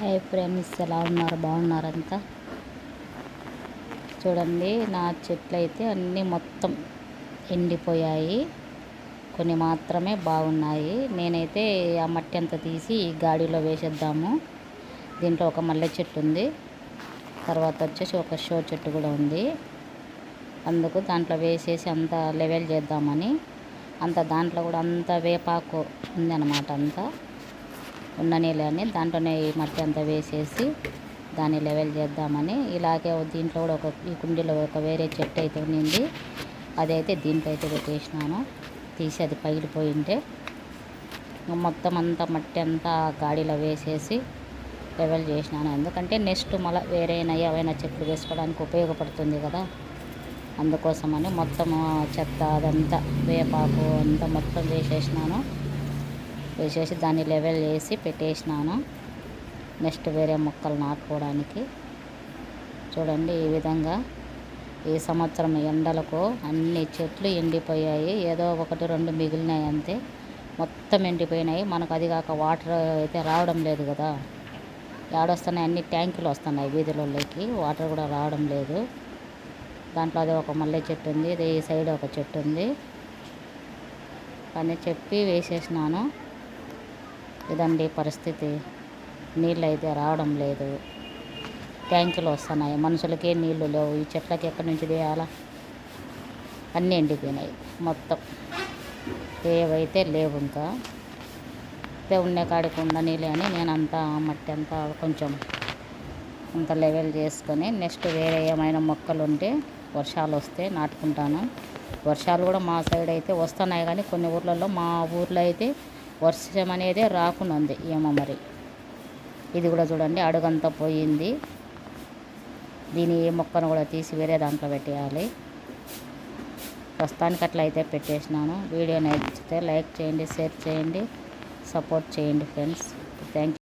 Hi friends ఎలా ఉన్నారు? బాగున్నారంతా చూడండి నా చెట్లు అయితే అన్నీ మొత్తం ఎండిపోయాయి. కొన్ని మాత్రమే బాగున్నాయి. నేనైతే ఆ మట్టి అంతా తీసి ఈ గాడిలో వేసేద్దాము. దీంట్లో ఒక మల్లె చెట్టు ఉంది. తర్వాత వచ్చేసి ఒక షో చెట్టు కూడా ఉంది. అందుకు దాంట్లో వేసేసి అంత లెవెల్ చేద్దామని. అంత దాంట్లో కూడా అంత వేపాకు ఉందన్నమాట అంతా. ఉన్న నీళ్ళని దాంట్లోనే ఈ మట్టి అంతా వేసేసి దాన్ని లెవెల్ చేద్దామని ఇలాగే దీంట్లో కూడా ఒక ఈ కుండీలో ఒక వేరే చెట్టు అయితే ఉండింది అదైతే దీంట్లో అయితే పెట్టేసినాను. తీసి అది పగిలిపోయింటే మొత్తం అంతా మట్టి అంతా గాడిలో వేసేసి లెవెల్ చేసినాను. ఎందుకంటే నెక్స్ట్ మళ్ళీ వేరేనా ఏవైనా చెట్లు వేసుకోవడానికి ఉపయోగపడుతుంది కదా. అందుకోసమని మొత్తం చెత్త అదంతా వేపాకు అంతా మొత్తం వేసేసినాను. వేసేసి దాన్ని లెవెల్ చేసి పెట్టేసినాను. నెక్స్ట్ వేరే మొక్కలు నాటుకోవడానికి. చూడండి ఈ విధంగా ఈ సంవత్సరం ఎండలకు అన్ని చెట్లు ఎండిపోయాయి. ఏదో ఒకటి రెండు మిగిలినాయి అంతే. మొత్తం ఎండిపోయినాయి. మనకు అది కాక వాటర్ అయితే రావడం లేదు కదా. ఏడొస్తున్నాయి అన్ని ట్యాంకులు వస్తున్నాయి వీధులలోకి వాటర్ కూడా రావడం లేదు. దాంట్లో అదే ఒక మల్లె చెట్టు ఉంది. ఇది ఈ సైడ్ ఒక చెట్టు ఉంది. అని చెప్పి వేసేసినాను. ఇదండి పరిస్థితి. నీళ్ళు అయితే రావడం లేదు. ట్యాంకులు వస్తున్నాయి. మనుషులకే నీళ్ళు లేవు. ఈ చెట్లకి ఎక్కడి నుంచి తీయాలా అన్నీ ఎండిపోయినాయి మొత్తం. ఏవైతే లేవు ఇంకా. అయితే ఉండే కాడికి ఉండనీలే అని నేను అంతా మట్టి అంతా కొంచెం అంత లెవెల్ చేసుకొని నెక్స్ట్ వేరే ఏమైనా మొక్కలు ఉంటే వర్షాలు వస్తే నాటుకుంటాను. వర్షాలు కూడా మా సైడ్ అయితే వస్తున్నాయి కానీ కొన్ని ఊర్లలో మా ఊర్లో అయితే వర్షం అనేది రాకునుంది ఏమో మరి. ఇది కూడా చూడండి అడుగంతా పోయింది. దీని ఏ మొక్కను కూడా తీసి వేరే దాంట్లో పెట్టేయాలి. ప్రస్తుతానికి అట్లా అయితే పెట్టేసినాను. వీడియో నచ్చితే లైక్ చేయండి షేర్ చేయండి సపోర్ట్ చేయండి ఫ్రెండ్స్. థ్యాంక్